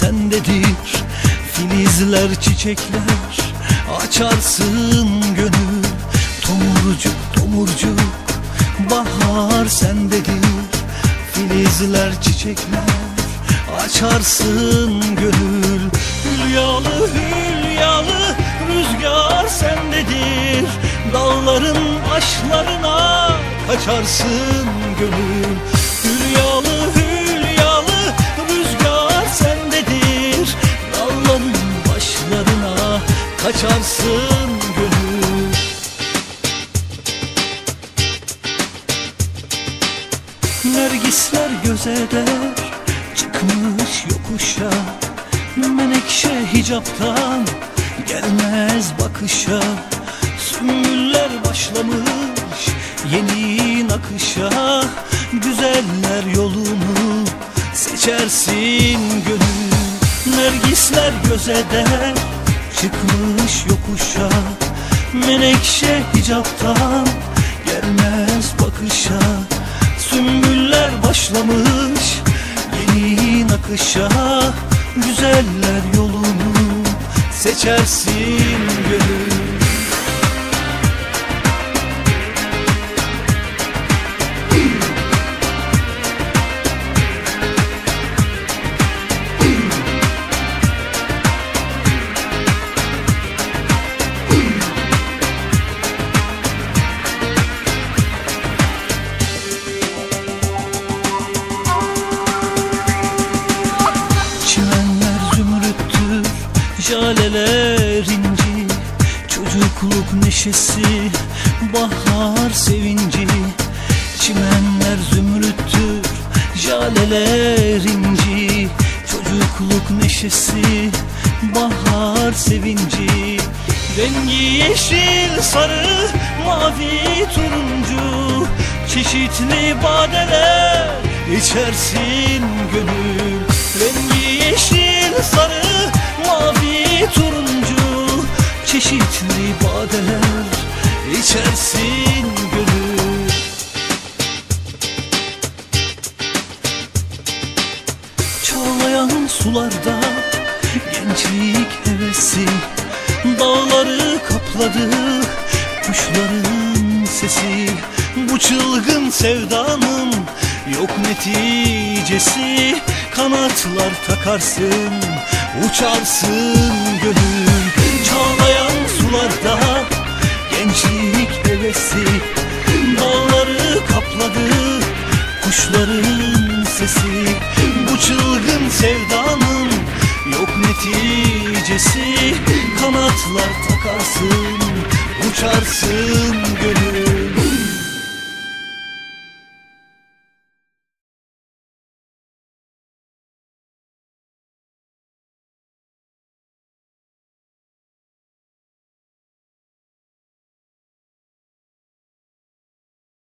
sendedir. Filizler çiçekler açarsın gönül. Tomurcuk tomurcuk bahar sendedir. Filizler çiçekler açarsın gönül. Hülyalı hülyalı rüzgar sendedir. Dağların aşlarına kaçarsın gönül kaçarsın gönül. Nergisler göze der Çıkmış yokuşa. Menekşe hicaptan Gelmez bakışa. Sümbüller başlamış Yeni nakışa. Güzeller yolunu Seçersin gönül. Nergisler göze der Çıkmış yokuşa Menekşe hicaptan Gelmez bakışa. Sümbüller başlamış Yeni nakışa. Güzeller yolunu Seçersin gönül jaleler inci Çocukluk neşesi, bahar sevinci. Çimenler zümrüttür, jaleler inci. Çocukluk neşesi, bahar sevinci. Rengi yeşil, sarı, mavi, turuncu. Çeşitli badeler içersin gönül. Rengi yeşil, sarı, mavi, Çeşitli badeler içersin gönül Çağlayan sularda gençlik hevesi Dağları kapladı kuşların sesi. Bu çılgın sevdanın yok neticesi Kanatlar takarsın uçarsın gönül çağlayan sularda Gençlik hevesi dağları kapladı. Kuşların sesi bu çılgın sevdanın yok neticesi. Kanatlar takarsın uçarsın gönül.